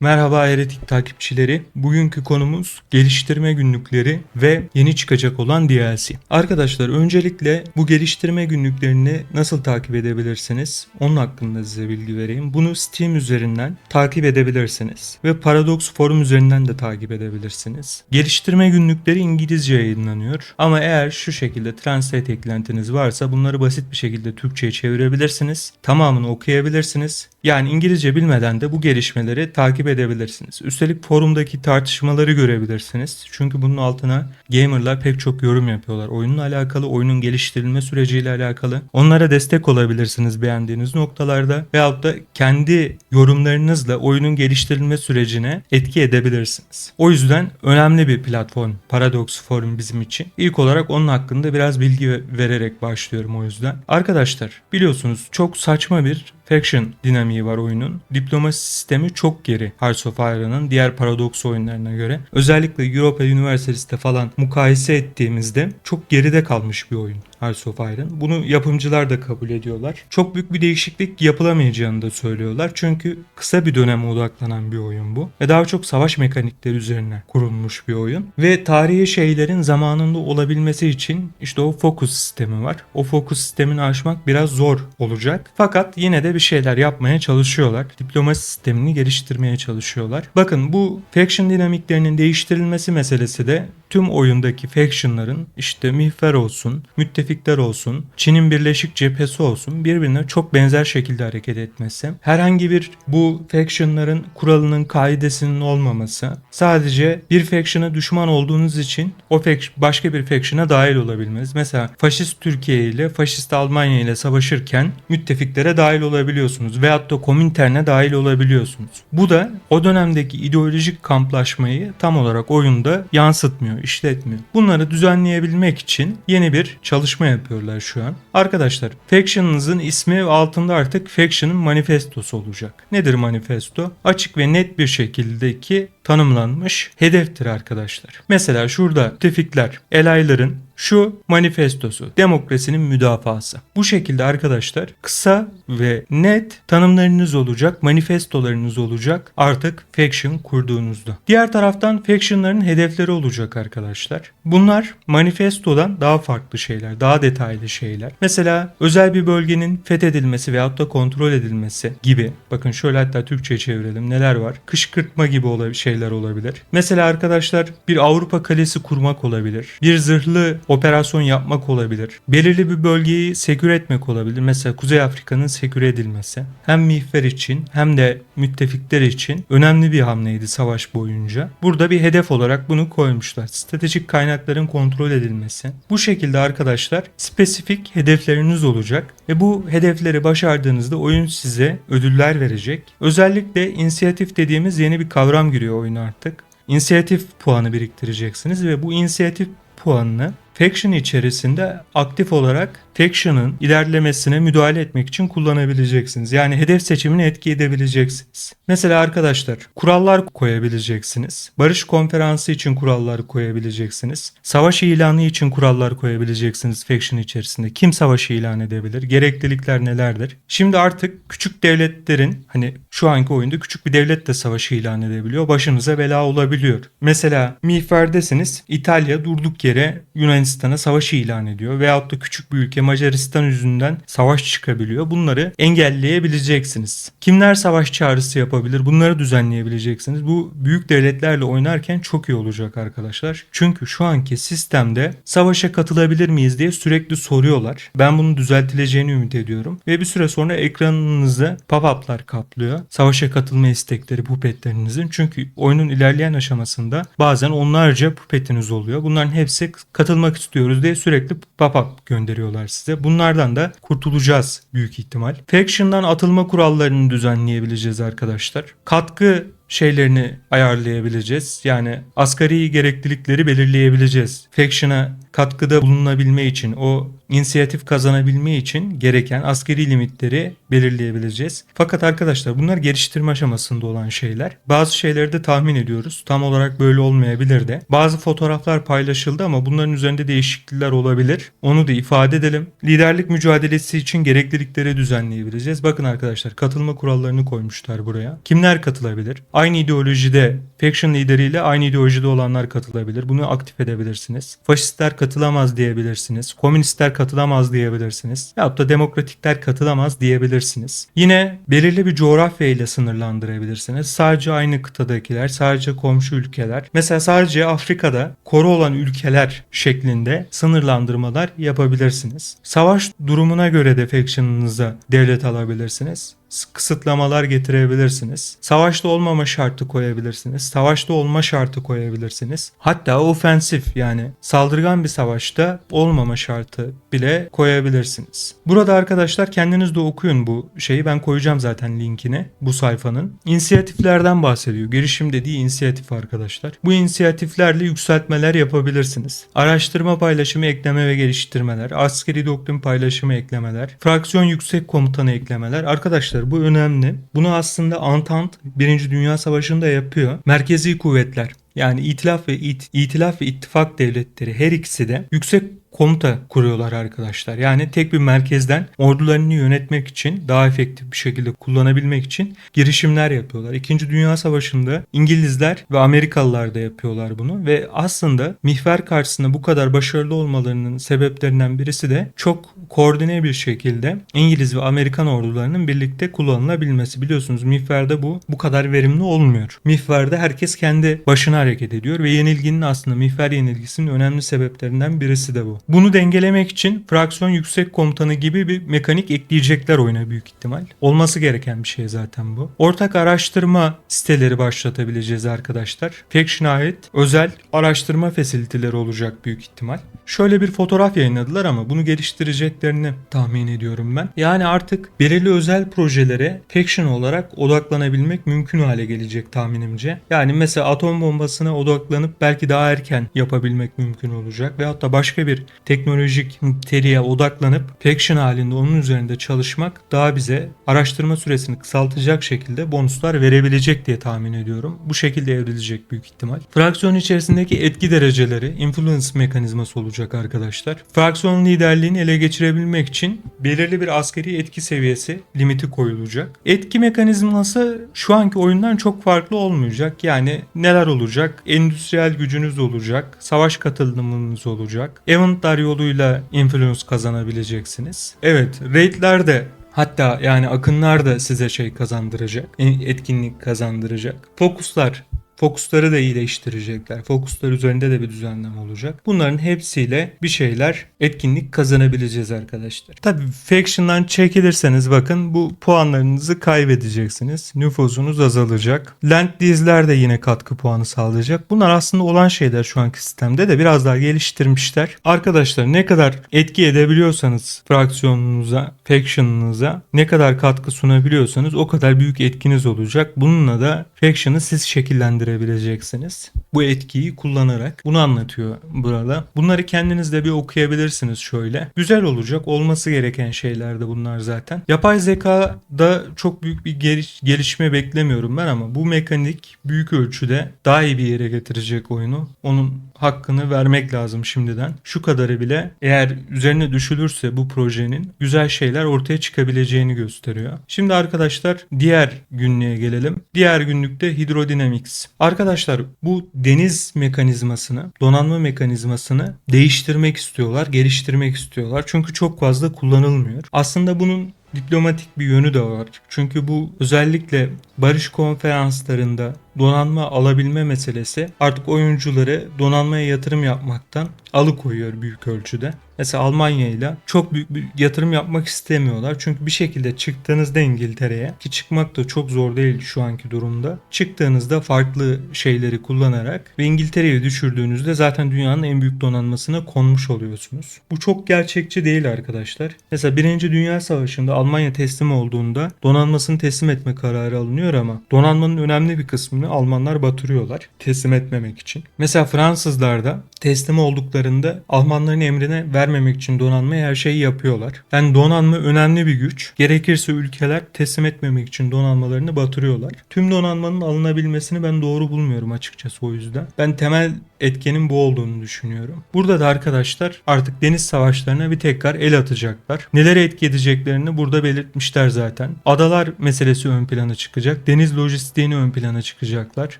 Merhaba Eretik takipçileri. Bugünkü konumuz geliştirme günlükleri ve yeni çıkacak olan DLC. Arkadaşlar öncelikle bu geliştirme günlüklerini nasıl takip edebilirsiniz? Onun hakkında size bilgi vereyim. Bunu Steam üzerinden takip edebilirsiniz ve Paradox Forum üzerinden de takip edebilirsiniz. Geliştirme günlükleri İngilizce yayınlanıyor ama eğer şu şekilde translate eklentiniz varsa bunları basit bir şekilde Türkçe'ye çevirebilirsiniz. Tamamını okuyabilirsiniz. Yani İngilizce bilmeden de bu gelişmeleri takip edebilirsiniz. Üstelik forumdaki tartışmaları görebilirsiniz. Çünkü bunun altına gamerlar pek çok yorum yapıyorlar. Oyunla alakalı, oyunun geliştirilme süreciyle alakalı. Onlara destek olabilirsiniz beğendiğiniz noktalarda veyahut da kendi yorumlarınızla oyunun geliştirilme sürecine etki edebilirsiniz. O yüzden önemli bir platform Paradox Forum bizim için. İlk olarak onun hakkında biraz bilgi vererek başlıyorum o yüzden. Arkadaşlar biliyorsunuz çok saçma bir faction dinamiği var oyunun. Diplomasi sistemi çok geri Hearts of Iron'ın diğer Paradox oyunlarına göre. Özellikle Europa Universalist'te falan mukayese ettiğimizde çok geride kalmış bir oyun Hearts of Iron. Bunu yapımcılar da kabul ediyorlar. Çok büyük bir değişiklik yapılamayacağını da söylüyorlar. Çünkü kısa bir döneme odaklanan bir oyun bu. Ve daha çok savaş mekanikleri üzerine kurulmuş bir oyun. Ve tarihi şeylerin zamanında olabilmesi için işte o fokus sistemi var. O fokus sistemini aşmak biraz zor olacak. Fakat yine de bir şeyler yapmaya çalışıyorlar. Diplomasi sistemini geliştirmeye çalışıyorlar. Bakın bu faction dinamiklerinin değiştirilmesi meselesi de tüm oyundaki factionların işte mihver olsun, müttefikler olsun, Çin'in birleşik cephesi olsun birbirine çok benzer şekilde hareket etmesi, herhangi bir bu factionların kuralının kaidesinin olmaması, sadece bir faction'a düşman olduğunuz için o başka bir faction'a dahil olabilmeniz. Mesela faşist Türkiye ile faşist Almanya ile savaşırken müttefiklere dahil olabiliyorsunuz veyahut da Komintern'e dahil olabiliyorsunuz. Bu da o dönemdeki ideolojik kamplaşmayı tam olarak oyunda yansıtmıyor, işletmiyor. Bunları düzenleyebilmek için yeni bir çalışma yapıyorlar şu an. Arkadaşlar Faction'ınızın ismi altında artık Faction'ın manifestosu olacak. Nedir manifesto? Açık ve net bir şekildeki tanımlanmış hedeftir arkadaşlar. Mesela şurada müttefikler, elayların şu manifestosu, demokrasinin müdafası. Bu şekilde arkadaşlar kısa ve net tanımlarınız olacak, manifestolarınız olacak artık faction kurduğunuzda. Diğer taraftan factionların hedefleri olacak arkadaşlar. Bunlar manifestodan daha farklı şeyler, daha detaylı şeyler. Mesela özel bir bölgenin fethedilmesi veyahut da kontrol edilmesi gibi. Bakın şöyle hatta Türkçe çevirelim. Neler var? Kışkırtma gibi olabilir, şeyler olabilir. Mesela arkadaşlar bir Avrupa kalesi kurmak olabilir. Bir zırhlı operasyon yapmak olabilir. Belirli bir bölgeyi sekür etmek olabilir. Mesela Kuzey Afrika'nın sekür edilmesi. Hem mihver için hem de müttefikler için önemli bir hamleydi savaş boyunca. Burada bir hedef olarak bunu koymuşlar. Stratejik kaynakların kontrol edilmesi. Bu şekilde arkadaşlar spesifik hedefleriniz olacak ve bu hedefleri başardığınızda oyun size ödüller verecek. Özellikle inisiyatif dediğimiz yeni bir kavram giriyor oyuna artık. İnisiyatif puanı biriktireceksiniz ve bu inisiyatif puanını Faction içerisinde aktif olarak Faction'ın ilerlemesine müdahale etmek için kullanabileceksiniz. Yani hedef seçimini etki edebileceksiniz. Mesela arkadaşlar kurallar koyabileceksiniz. Barış konferansı için kurallar koyabileceksiniz. Savaş ilanı için kurallar koyabileceksiniz Faction içerisinde. Kim savaşı ilan edebilir? Gereklilikler nelerdir? Şimdi artık küçük devletlerin hani şu anki oyunda küçük bir devlet de savaşı ilan edebiliyor. Başınıza bela olabiliyor. Mesela Mihver'desiniz. İtalya durduk yere Yunanistan'a savaşı ilan ediyor. Veyahut da küçük bir ülke Macaristan yüzünden savaş çıkabiliyor. Bunları engelleyebileceksiniz. Kimler savaş çağrısı yapabilir? Bunları düzenleyebileceksiniz. Bu büyük devletlerle oynarken çok iyi olacak arkadaşlar. Çünkü şu anki sistemde savaşa katılabilir miyiz diye sürekli soruyorlar. Ben bunun düzeltileceğini ümit ediyorum. Ve bir süre sonra ekranınızı pop-up'lar kaplıyor. Savaşa katılma istekleri pupetlerinizin. Çünkü oyunun ilerleyen aşamasında bazen onlarca pupetiniz oluyor. Bunların hepsi katılmak istiyoruz diye sürekli pop-up gönderiyorlar size. Bunlardan da kurtulacağız büyük ihtimal. Faction'dan atılma kurallarını düzenleyebileceğiz arkadaşlar. Katkı şeylerini ayarlayabileceğiz. Yani asgari gereklilikleri belirleyebileceğiz. Faction'a katkıda bulunabilme için, o inisiyatif kazanabilme için gereken askeri limitleri belirleyebileceğiz. Fakat arkadaşlar bunlar geliştirme aşamasında olan şeyler. Bazı şeyleri de tahmin ediyoruz. Tam olarak böyle olmayabilir de. Bazı fotoğraflar paylaşıldı ama bunların üzerinde değişiklikler olabilir. Onu da ifade edelim. Liderlik mücadelesi için gereklilikleri düzenleyebileceğiz. Bakın arkadaşlar katılma kurallarını koymuşlar buraya. Kimler katılabilir? Aynı ideolojide faction lideriyle aynı ideolojide olanlar katılabilir. Bunu aktif edebilirsiniz. Faşistler katılamaz diyebilirsiniz. Komünistler katılamaz diyebilirsiniz. Yahut da demokratikler katılamaz diyebilirsiniz. Yine belirli bir coğrafya ile sınırlandırabilirsiniz. Sadece aynı kıtadakiler, sadece komşu ülkeler. Mesela sadece Afrika'da koru olan ülkeler şeklinde sınırlandırmalar yapabilirsiniz. Savaş durumuna göre de faction'ınıza devlet alabilirsiniz kısıtlamalar getirebilirsiniz. Savaşta olmama şartı koyabilirsiniz. Savaşta olma şartı koyabilirsiniz. Hatta ofensif yani saldırgan bir savaşta olmama şartı bile koyabilirsiniz. Burada arkadaşlar kendiniz de okuyun bu şeyi. Ben koyacağım zaten linkini bu sayfanın. İnisiyatiflerden bahsediyor. Girişim dediği inisiyatif arkadaşlar. Bu inisiyatiflerle yükseltmeler yapabilirsiniz. Araştırma paylaşımı ekleme ve geliştirmeler, askeri doktrin paylaşımı eklemeler, fraksiyon yüksek komutanı eklemeler. Arkadaşlar bu önemli. Bunu aslında Entente 1. Dünya Savaşı'nda yapıyor. Merkezi kuvvetler yani itilaf ve it, itilaf ve ittifak devletleri her ikisi de yüksek komuta kuruyorlar arkadaşlar. Yani tek bir merkezden ordularını yönetmek için daha efektif bir şekilde kullanabilmek için girişimler yapıyorlar. İkinci Dünya Savaşı'nda İngilizler ve Amerikalılar da yapıyorlar bunu ve aslında mihver karşısında bu kadar başarılı olmalarının sebeplerinden birisi de çok koordine bir şekilde İngiliz ve Amerikan ordularının birlikte kullanılabilmesi. Biliyorsunuz mihverde bu bu kadar verimli olmuyor. Mihverde herkes kendi başına hareket ediyor ve yenilginin aslında mihver yenilgisinin önemli sebeplerinden birisi de bu. Bunu dengelemek için fraksiyon yüksek komutanı gibi bir mekanik ekleyecekler oyuna büyük ihtimal. Olması gereken bir şey zaten bu. Ortak araştırma siteleri başlatabileceğiz arkadaşlar. Faction'a ait özel araştırma fasiliteleri olacak büyük ihtimal. Şöyle bir fotoğraf yayınladılar ama bunu geliştireceklerini tahmin ediyorum ben. Yani artık belirli özel projelere faction olarak odaklanabilmek mümkün hale gelecek tahminimce. Yani mesela atom bombasına odaklanıp belki daha erken yapabilmek mümkün olacak. Veyahut da başka bir teknolojik teriye odaklanıp faction halinde onun üzerinde çalışmak daha bize araştırma süresini kısaltacak şekilde bonuslar verebilecek diye tahmin ediyorum. Bu şekilde evrilecek büyük ihtimal. Fraksiyon içerisindeki etki dereceleri influence mekanizması olacak arkadaşlar. Fraksiyon liderliğini ele geçirebilmek için belirli bir askeri etki seviyesi limiti koyulacak. Etki mekanizması şu anki oyundan çok farklı olmayacak. Yani neler olacak? Endüstriyel gücünüz olacak. Savaş katılımınız olacak. Eventlar yoluyla influence kazanabileceksiniz. Evet, raidler de Hatta yani akınlar da size şey kazandıracak, etkinlik kazandıracak. Fokuslar Fokusları da iyileştirecekler. Fokuslar üzerinde de bir düzenleme olacak. Bunların hepsiyle bir şeyler etkinlik kazanabileceğiz arkadaşlar. Tabi Faction'dan çekilirseniz bakın bu puanlarınızı kaybedeceksiniz. Nüfusunuz azalacak. Land dizler de yine katkı puanı sağlayacak. Bunlar aslında olan şeyler şu anki sistemde de biraz daha geliştirmişler. Arkadaşlar ne kadar etki edebiliyorsanız fraksiyonunuza, faction'ınıza ne kadar katkı sunabiliyorsanız o kadar büyük etkiniz olacak. Bununla da faction'ı siz şekillendirebilirsiniz değerlendirebileceksiniz. Bu etkiyi kullanarak bunu anlatıyor burada. Bunları kendiniz de bir okuyabilirsiniz şöyle. Güzel olacak. Olması gereken şeyler de bunlar zaten. Yapay zekada çok büyük bir geliş, gelişme beklemiyorum ben ama bu mekanik büyük ölçüde daha iyi bir yere getirecek oyunu. Onun hakkını vermek lazım şimdiden. Şu kadarı bile eğer üzerine düşülürse bu projenin güzel şeyler ortaya çıkabileceğini gösteriyor. Şimdi arkadaşlar diğer günlüğe gelelim. Diğer günlükte Hydrodynamics. Arkadaşlar bu deniz mekanizmasını, donanma mekanizmasını değiştirmek istiyorlar, geliştirmek istiyorlar. Çünkü çok fazla kullanılmıyor. Aslında bunun diplomatik bir yönü de var. Çünkü bu özellikle barış konferanslarında donanma alabilme meselesi artık oyuncuları donanmaya yatırım yapmaktan alıkoyuyor büyük ölçüde. Mesela Almanya ile çok büyük bir yatırım yapmak istemiyorlar. Çünkü bir şekilde çıktığınızda İngiltere'ye ki çıkmak da çok zor değil şu anki durumda. Çıktığınızda farklı şeyleri kullanarak ve İngiltere'yi düşürdüğünüzde zaten dünyanın en büyük donanmasına konmuş oluyorsunuz. Bu çok gerçekçi değil arkadaşlar. Mesela 1. Dünya Savaşı'nda Almanya teslim olduğunda donanmasını teslim etme kararı alınıyor ama donanmanın önemli bir kısmını bölümü Almanlar batırıyorlar teslim etmemek için. Mesela Fransızlar da teslim olduklarında Almanların emrine vermemek için donanmaya her şeyi yapıyorlar. Yani donanma önemli bir güç. Gerekirse ülkeler teslim etmemek için donanmalarını batırıyorlar. Tüm donanmanın alınabilmesini ben doğru bulmuyorum açıkçası o yüzden. Ben temel etkenin bu olduğunu düşünüyorum. Burada da arkadaşlar artık deniz savaşlarına bir tekrar el atacaklar. Neler etki edeceklerini burada belirtmişler zaten. Adalar meselesi ön plana çıkacak. Deniz lojistiğini ön plana çıkacaklar.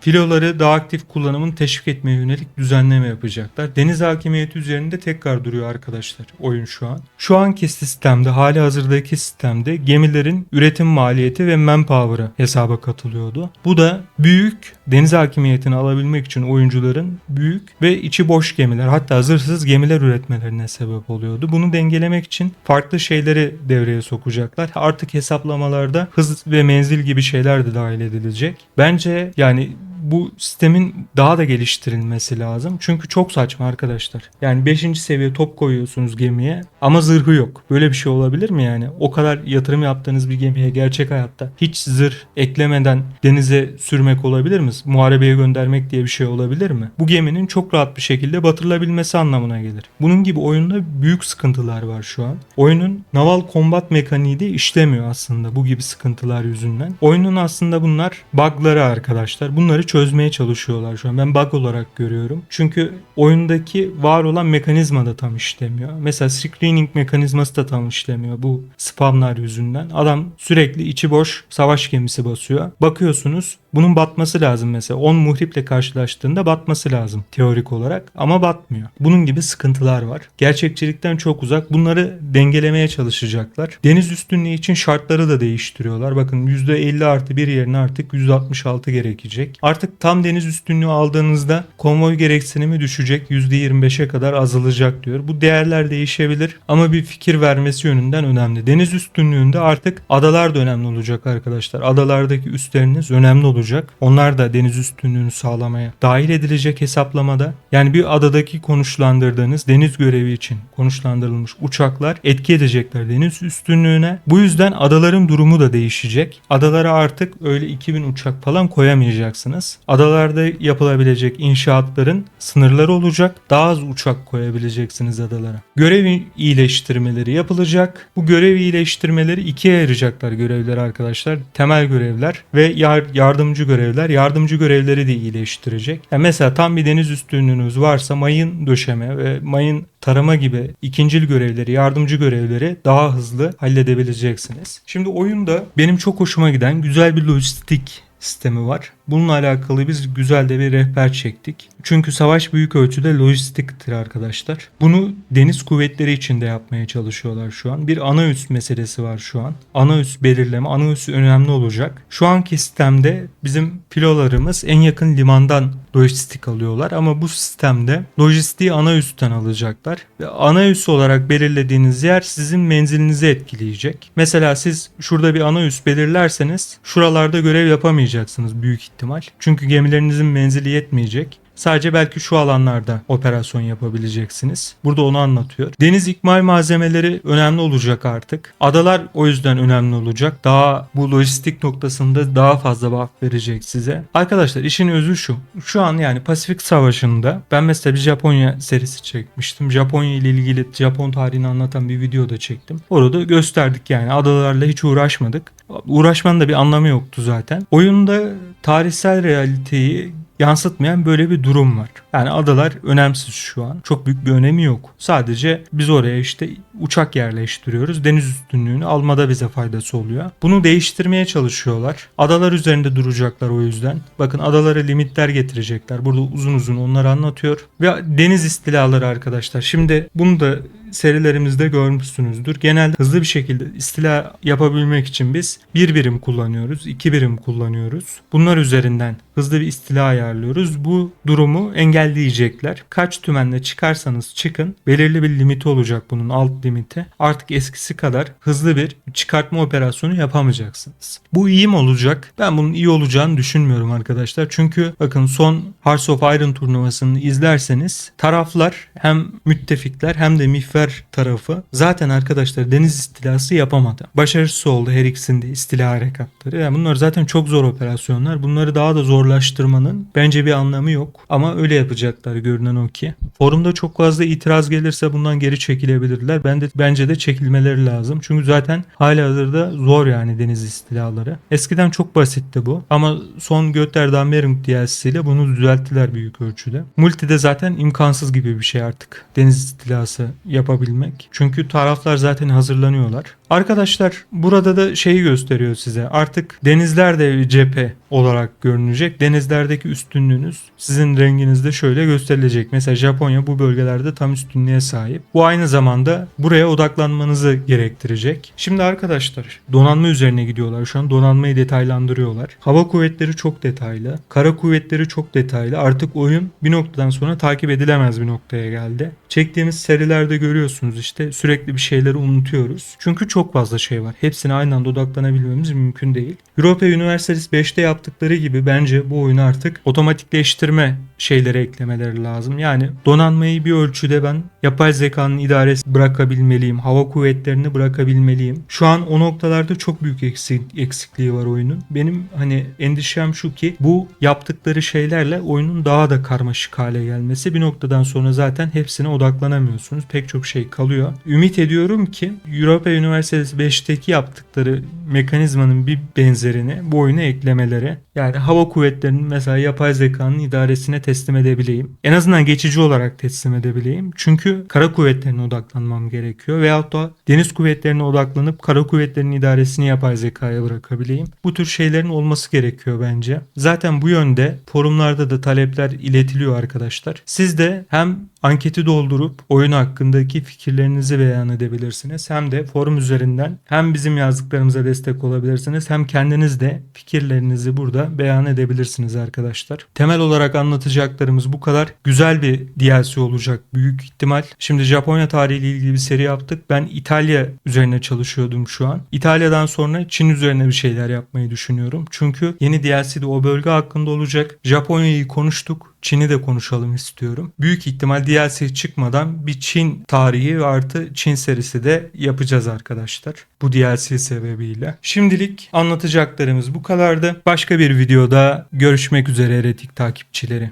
Filoları daha aktif kullanımını teşvik etmeye yönelik düzenleme yapacaklar. Deniz hakimiyeti üzerinde tekrar duruyor arkadaşlar oyun şu an. Şu anki sistemde hali hazırdaki sistemde gemilerin üretim maliyeti ve manpower'ı hesaba katılıyordu. Bu da büyük deniz hakimiyetini alabilmek için oyuncuların büyük ve içi boş gemiler hatta zırhsız gemiler üretmelerine sebep oluyordu. Bunu dengelemek için farklı şeyleri devreye sokacaklar. Artık hesaplamalarda hız ve menzil gibi şeyler de dahil edilecek. Bence yani bu sistemin daha da geliştirilmesi lazım. Çünkü çok saçma arkadaşlar. Yani 5. seviye top koyuyorsunuz gemiye ama zırhı yok. Böyle bir şey olabilir mi yani? O kadar yatırım yaptığınız bir gemiye gerçek hayatta hiç zırh eklemeden denize sürmek olabilir mi? Muharebeye göndermek diye bir şey olabilir mi? Bu geminin çok rahat bir şekilde batırılabilmesi anlamına gelir. Bunun gibi oyunda büyük sıkıntılar var şu an. Oyunun naval combat mekaniği de işlemiyor aslında bu gibi sıkıntılar yüzünden. Oyunun aslında bunlar bug'ları arkadaşlar. Bunları çözmeye çalışıyorlar şu an. Ben bug olarak görüyorum. Çünkü oyundaki var olan mekanizma da tam işlemiyor. Mesela screening mekanizması da tam işlemiyor bu spamlar yüzünden. Adam sürekli içi boş savaş gemisi basıyor. Bakıyorsunuz bunun batması lazım mesela. 10 muhriple karşılaştığında batması lazım teorik olarak ama batmıyor. Bunun gibi sıkıntılar var. Gerçekçilikten çok uzak. Bunları dengelemeye çalışacaklar. Deniz üstünlüğü için şartları da değiştiriyorlar. Bakın %50 artı bir yerine artık %66 gerekecek. Artık tam deniz üstünlüğü aldığınızda konvoy gereksinimi düşecek. %25'e kadar azalacak diyor. Bu değerler değişebilir ama bir fikir vermesi yönünden önemli. Deniz üstünlüğünde artık adalar da önemli olacak arkadaşlar. Adalardaki üstleriniz önemli olacak. Onlar da deniz üstünlüğünü sağlamaya dahil edilecek hesaplamada. Yani bir adadaki konuşlandırdığınız deniz görevi için konuşlandırılmış uçaklar etki edecekler deniz üstünlüğüne. Bu yüzden adaların durumu da değişecek. Adalara artık öyle 2000 uçak falan koyamayacaksınız. Adalarda yapılabilecek inşaatların sınırları olacak. Daha az uçak koyabileceksiniz adalara. Görev iyileştirmeleri yapılacak. Bu görev iyileştirmeleri ikiye ayıracaklar görevleri arkadaşlar. Temel görevler ve yar- yardımcı görevler. Yardımcı görevleri de iyileştirecek. Yani mesela tam bir deniz üstünlüğünüz varsa mayın döşeme ve mayın tarama gibi ikincil görevleri, yardımcı görevleri daha hızlı halledebileceksiniz. Şimdi oyunda benim çok hoşuma giden güzel bir lojistik sistemi var. Bununla alakalı biz güzel de bir rehber çektik. Çünkü savaş büyük ölçüde lojistiktir arkadaşlar. Bunu deniz kuvvetleri için de yapmaya çalışıyorlar şu an. Bir ana üs meselesi var şu an. Ana üs belirleme, ana üs önemli olacak. Şu anki sistemde bizim filolarımız en yakın limandan lojistik alıyorlar ama bu sistemde lojistiği ana üstten alacaklar. Ve ana üs olarak belirlediğiniz yer sizin menzilinizi etkileyecek. Mesela siz şurada bir ana üs belirlerseniz şuralarda görev yapamayacaksınız büyük ihtimal. Çünkü gemilerinizin menzili yetmeyecek. Sadece belki şu alanlarda operasyon yapabileceksiniz. Burada onu anlatıyor. Deniz ikmal malzemeleri önemli olacak artık. Adalar o yüzden önemli olacak. Daha bu lojistik noktasında daha fazla buff verecek size. Arkadaşlar işin özü şu. Şu an yani Pasifik Savaşı'nda ben mesela bir Japonya serisi çekmiştim. Japonya ile ilgili Japon tarihini anlatan bir video da çektim. Orada gösterdik yani adalarla hiç uğraşmadık. Uğraşmanın da bir anlamı yoktu zaten. Oyunda tarihsel realiteyi yansıtmayan böyle bir durum var. Yani adalar önemsiz şu an. Çok büyük bir önemi yok. Sadece biz oraya işte uçak yerleştiriyoruz. Deniz üstünlüğünü almada bize faydası oluyor. Bunu değiştirmeye çalışıyorlar. Adalar üzerinde duracaklar o yüzden. Bakın adalara limitler getirecekler. Burada uzun uzun onları anlatıyor. Ve deniz istilaları arkadaşlar. Şimdi bunu da serilerimizde görmüşsünüzdür. Genelde hızlı bir şekilde istila yapabilmek için biz bir birim kullanıyoruz, iki birim kullanıyoruz. Bunlar üzerinden hızlı bir istila ayarlıyoruz. Bu durumu engelleyecekler. Kaç tümenle çıkarsanız çıkın belirli bir limiti olacak bunun alt limiti. Artık eskisi kadar hızlı bir çıkartma operasyonu yapamayacaksınız. Bu iyi mi olacak? Ben bunun iyi olacağını düşünmüyorum arkadaşlar. Çünkü bakın son Hearts of Iron turnuvasını izlerseniz taraflar hem müttefikler hem de mihver tarafı zaten arkadaşlar deniz istilası yapamadı. Başarısız oldu her ikisinin de istila harekatları. Yani bunlar zaten çok zor operasyonlar. Bunları daha da zorlaştırmanın bence bir anlamı yok. Ama öyle yapacaklar görünen o ki. Forumda çok fazla itiraz gelirse bundan geri çekilebilirler. Ben de bence de çekilmeleri lazım. Çünkü zaten hala hazırda zor yani deniz istilaları. Eskiden çok basitti bu. Ama son Götterdam DLC ile bunu düzelttiler büyük ölçüde. Multi'de zaten imkansız gibi bir şey artık. Deniz istilası yapabilmek. Çünkü taraflar zaten hazırlanıyorlar. Arkadaşlar burada da şeyi gösteriyor size. Artık denizler de cephe olarak görünecek. Denizlerdeki üstünlüğünüz sizin renginizde şöyle gösterilecek. Mesela Japonya bu bölgelerde tam üstünlüğe sahip. Bu aynı zamanda buraya odaklanmanızı gerektirecek. Şimdi arkadaşlar donanma üzerine gidiyorlar. Şu an donanmayı detaylandırıyorlar. Hava kuvvetleri çok detaylı. Kara kuvvetleri çok detaylı. Artık oyun bir noktadan sonra takip edilemez bir noktaya geldi. Çektiğimiz serilerde görüyorsunuz işte sürekli bir şeyleri unutuyoruz. Çünkü çok fazla şey var. Hepsine aynı anda odaklanabilmemiz mümkün değil. Europa Universalis 5'te yaptıkları gibi bence bu oyunu artık otomatikleştirme şeyleri eklemeleri lazım. Yani donanmayı bir ölçüde ben yapay zekanın idaresi bırakabilmeliyim. Hava kuvvetlerini bırakabilmeliyim. Şu an o noktalarda çok büyük eksik, eksikliği var oyunun. Benim hani endişem şu ki bu yaptıkları şeylerle oyunun daha da karmaşık hale gelmesi. Bir noktadan sonra zaten hepsine odaklanamıyorsunuz. Pek çok şey kalıyor. Ümit ediyorum ki Europa Universalis 5'teki yaptıkları mekanizmanın bir benzerini bu oyuna eklemeleri. Yani hava kuvvetlerinin mesela yapay zekanın idaresine teslim edebileyim. En azından geçici olarak teslim edebileyim. Çünkü kara kuvvetlerine odaklanmam gerekiyor. Veyahut da deniz kuvvetlerine odaklanıp kara kuvvetlerinin idaresini yapay zekaya bırakabileyim. Bu tür şeylerin olması gerekiyor bence. Zaten bu yönde forumlarda da talepler iletiliyor arkadaşlar. Siz de hem anketi doldurup oyun hakkındaki fikirlerinizi beyan edebilirsiniz. Hem de forum üzerinden hem bizim yazdıklarımıza destek olabilirsiniz hem kendiniz de fikirlerinizi burada beyan edebilirsiniz arkadaşlar. Temel olarak anlatacaklarımız bu kadar. Güzel bir DLC olacak büyük ihtimal. Şimdi Japonya tarihiyle ilgili bir seri yaptık. Ben İtalya üzerine çalışıyordum şu an. İtalya'dan sonra Çin üzerine bir şeyler yapmayı düşünüyorum. Çünkü yeni DLC de o bölge hakkında olacak. Japonya'yı konuştuk. Çin'i de konuşalım istiyorum. Büyük ihtimal DLC çıkmadan bir Çin tarihi ve artı Çin serisi de yapacağız arkadaşlar. Bu DLC sebebiyle. Şimdilik anlatacaklarımız bu kadardı. Başka bir videoda görüşmek üzere eretik takipçileri.